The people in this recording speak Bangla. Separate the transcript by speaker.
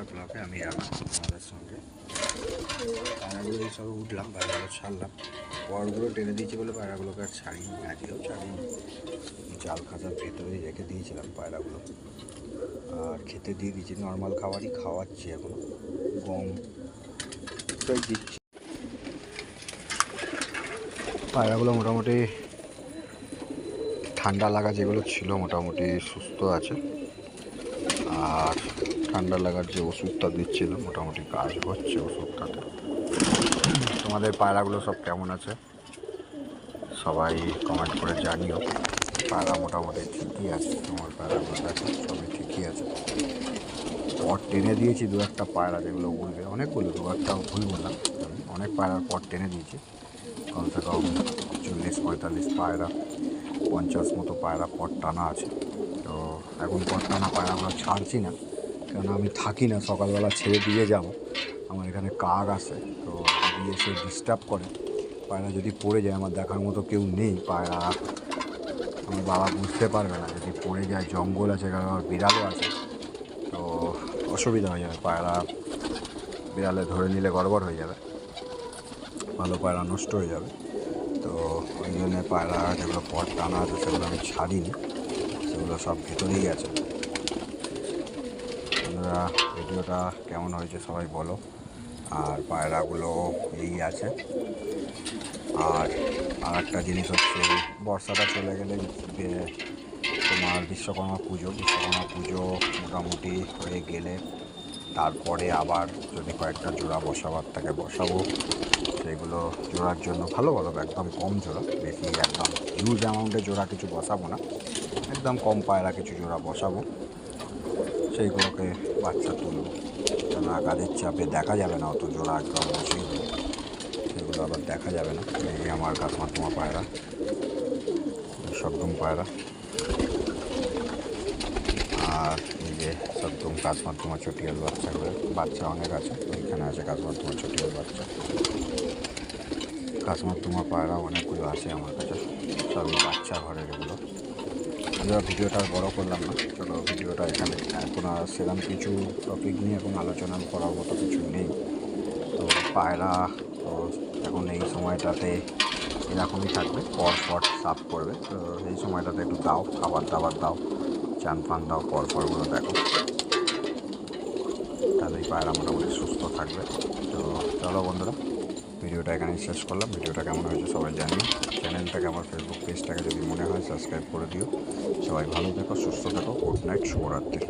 Speaker 1: একটা ব্লকে আমি রাখা আমাদের সঙ্গে পায়রাগুলো সব উঠলাম পায়রাগুলো ছাড়লাম। পরগুলো টেনে দিয়েছি বলে পায়রাগুলোকে আর ছাড়িনি আজকেও ছাড়িনি। জাল খাঁচার ভেতরে রেখে দিয়েছিলাম পায়রাগুলো আর খেতে দিয়ে দিয়েছি নর্মাল খাবারই খাওয়াচ্ছি এখন। গম দিচ্ছি। পায়রাগুলো মোটামুটি ঠান্ডা লাগা যেগুলো ছিল মোটামুটি সুস্থ আছে। আর ঠান্ডা লাগার যে ওষুধটা দিচ্ছিল, মোটামুটি কাজ হচ্ছে ওষুধটাতে। তোমাদের পায়রাগুলো সব কেমন আছে? সবাই কমেন্ট করে জানিও। পায়রা মোটামুটি ঠিকই আছে, তোমার পায়রাগুলো দেখো, সবই ঠিকই আছে। পট টেনে দিয়েছি দু একটা পায়রা, যেগুলো উড়বে অনেকগুলো দু একটা ভুল বললাম। অনেক পায়রার পট টেনে দিয়েছি। কমসে কম চল্লিশ পঁয়তাল্লিশ পায়রা, পঞ্চাশ মতো পায়রা পট টানা আছে। তো এখন পট টানা আমরা ছাড়ছি না। কারণ আমি থাকি না, সকালবেলা ছেড়ে দিয়ে যাব। আমার এখানে কাক আসে তো যদি এসে ডিস্টার্ব করে, পায়রা যদি পড়ে যায়, আমার দেখার মতো কেউ নেই পায়রা। আমার বাবা বুঝতে পারবে না, যদি পড়ে যায়, জঙ্গল আছে, কারণ আমার বিড়ালও আছে, তো অসুবিধা হয়ে যাবে। পায়রা বিড়ালে ধরে নিলে গড়বড় হয়ে যাবে, ভালো পায়রা নষ্ট হয়ে যাবে। তো ওই জন্য পায়রা যেগুলো পট টানা আছে, সেগুলো আমি ছাড়িনি। সেগুলো সব ভেতরেই আছে। বন্ধুরা, ভিডিওটা কেমন হয়েছে সবাই বলো। আর পায়রাগুলো এই আছে। আর আর একটা জিনিস হচ্ছে, বর্ষাটা চলে গেলে তোমার বিশ্বকর্মা পুজো বিশ্বকর্মা পুজো মোটামুটি হয়ে গেলে তারপরে আবার যদি কয়েকটা জোড়া বসাবার থাকে বসাবো। সেগুলো জোড়ার জন্য ভালো ভালো একদম কম জোড়া, বেশি একদম হিউজ অ্যামাউন্টে জোড়া কিছু বসাবো না, একদম কম পায়রা কিছু জোড়া বসাবো। সেইগুলোকে বাচ্চা তুলব। কেন কাজের চাপে দেখা যাবে না অত জোড়া একদম বসেই সেগুলো আবার দেখা যাবে না। এই আমার কাসমার তোমার পায়রা সবদম পায়রা। আর এই যে সবদম কাসমার তোমার চটিয়াল বাচ্চাগুলো, বাচ্চা অনেক আছে, ওইখানে আছে কাসমার তোমার চটিয়াল বাচ্চা। কাসমার তোমার পায়রা অনেকগুলো আছে আমার কাছে। সবই বাচ্চা ঘরের এগুলো। আমরা ভিডিওটা বড় করলাম না, চলো ভিডিওটা এখানে। এখন আর সেরকম কিছু টপিক নিয়ে এখন আলোচনা করার মতো কিছু নেই। তো পায়রা তো এখন এই সময়টাতে এরকমই থাকবে পর পর সাফ করবে। তো এই সময়টাতে একটু দাও, খাবার দাবার দাও, চান ফান দাও পর পরগুলো দেখো। তাহলেই পায়রা মোটামুটি সুস্থ থাকবে। তো চলো বন্ধুরা ভিডিওটা এখানে শেষ করলাম। ভিডিওটা কেমন হয়েছে সবাই জানি। চ্যানেলটাকে আমার ফেসবুক পেজটাকে যদি মনে হয় সাবস্ক্রাইব করে দিও। সবাই ভালো থেকো, সুস্থ থেকো। গুড নাইট শুভরাত্রি।